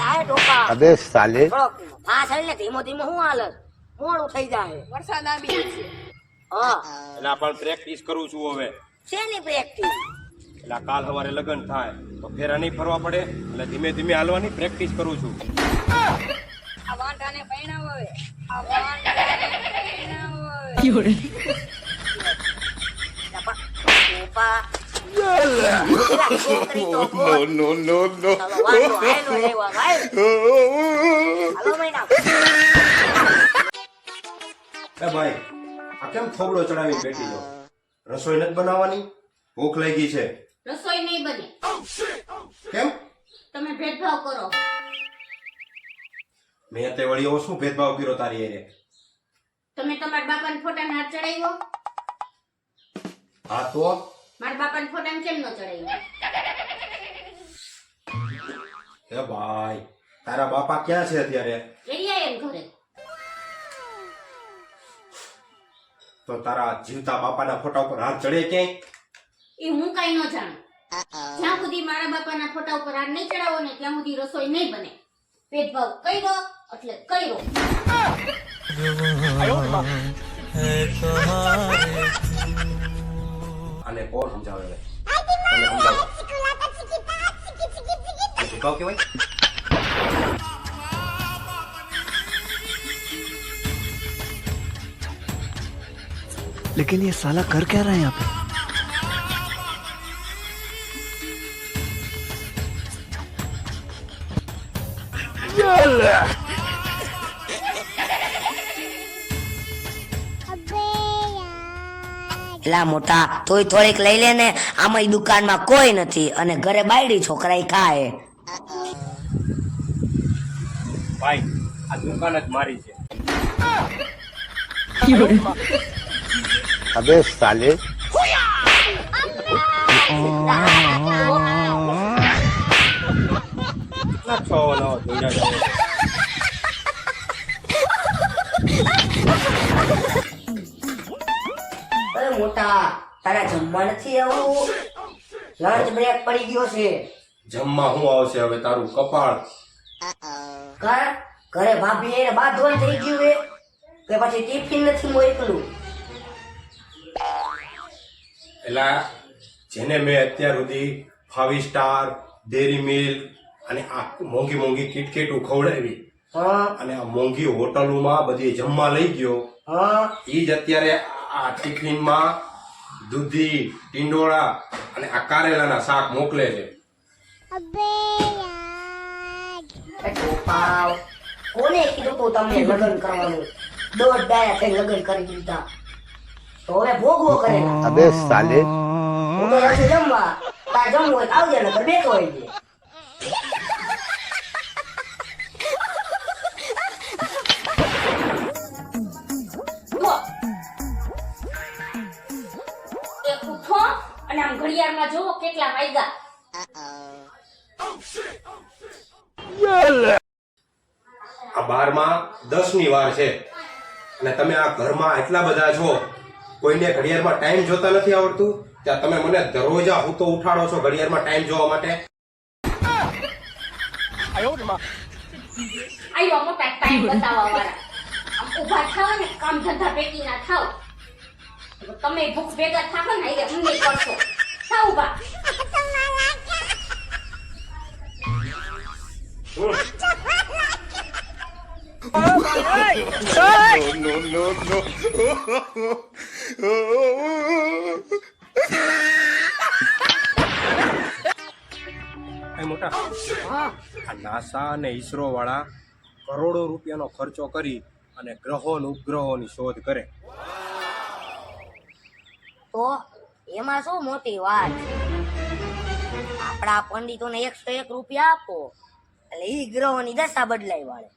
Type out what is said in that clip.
લાય ટોપા અબે સાલે. ફાસ એટલે ધીમો ધીમો હું હાલે? મોડું થઈ જાય. વરસાદ આવી છે. હા. એટલે પણ પ્રેક્ટિસ કરું છું હવે. શેની પ્રેક્ટિસ એટલે કાલ સવારે લગ્ન થાય તો ફેરા નહીં ફરવા પડે એટલે ધીમે ધીમે હાલવાની પ્રેક્ટિસ કરું છું. આ વાંઢાને પૈણાવ હવે. આ વાંઢાને પૈણાવ હવે. ટોપા no, no. હાલો મહિના એ ભાઈ આ કેમ થોબડો ચડાવી બેઠી છો? રસોઈ નથી બનાવવાની? ભૂખ લાગી છે. રસોઈ નહીં બની. કેમ? તમે ભેદભાવ કરો. મેં તે વળી એવો શું ભેદભાવ કર્યો તારી એને તમે તમારા બાપાને ફોટાને હાથ ચડાવ્યો? હા તો? મારા બાપાના ફોટાને કેમ ન ચડાવ્યો હે ભાઈ તારા બાપા ક્યાં છે અત્યારે? એરિયા એમ ઘરે. તો તારા જીવતા બાપાના ફોટા ઉપર હાથ ચડે કે? એ હું કઈ ન જાણું. જ્યાં સુધી મારા બાપાના ફોટા ઉપર હાથ નહીં ચડાવો ને ત્યાં સુધી રસોઈ નહીં બને. ભેદભાવ કર્યો એટલે કર્યો. આને કોણ સમજાવે હવે? તમે સમજાવો ભેદભાવ કહેવાય लेकिन ये साला कर क्या रहा है यहाँ पे એલા મોટા. તોય થોડીક લઈ લે ને આમાં દુકાનમાં કોઈ નથી. અને ઘરે બાયડી છોકરા ખાય. ભાઈ આ દુકાન જ મારી છે. અબે સાલે. કેટલા છો નવા મોટા તારા જમવા નથી આવું? લંચ બ્રેક પડી ગયો છે. જમવા હું આવશે હવે તારું કપાળ. ઘર ઘરે ભાભી એને બાંધવાનું થઈ ગયું એ કે પછી ટિફિન નથી મોકલું? એટલે જેને મેં અત્યાર સુધી ફાઈવ સ્ટાર ડેરી મિલ્ક અને આ મોંઘી મોંઘી કિટકેટ ખવડાવી હા. અને આ મોંઘી હોટલોમાં બધી જમવા લઈ ગયો હા. એ જ અત્યારે આ ટિફિનમાં દૂધી ટીંડોળા અને આ કારેલાના શાક મોકલે છે. કોને કીધું તું તમને લગ્ન કરવાનું? દોઢ ડાયા થઈ લગ્ન કરી દીધા. તો હવે ભોગવો કરે. અબે સાલે. હું તો નથી જમવા. તાર જમવું હોય આવજે નકર બેઠો હોય અને આમ ઘડિયાળમાં જોવો કેટલા વાગ્યા આ બારમાં દસની વાર છે. અને તમે આ ઘરમાં એટલા બધા છો કોઈને ઘડિયાળમાં ટાઈમ જોતા નથી આવડતું? ત્યાં તમે મને દરરોજા હું તો ઉઠાડો છો ઘડિયાળમાં ટાઈમ જોવા માટે. આયો મોટા ટાઈમ બતાવવા વાળા. ઊભા થાવ ને કામ ધંધા ભેગી ના થાવ તમે ભૂખ ભેગા થાકો ને એટલે ઊંઘી પડશો. થાવ નો એ મોટા નાસા અને ઈસરો કરોડો રૂપિયાનો ખર્ચો કરી અને ગ્રહો ઉપગ્રહોની શોધ કરે. તો એમાં શું મોટી વાત? આપણા પંડિતોને એકસો એક રૂપિયા આપો, એટલે ઈ ગ્રહોની દશા બદલાઈ વાળે.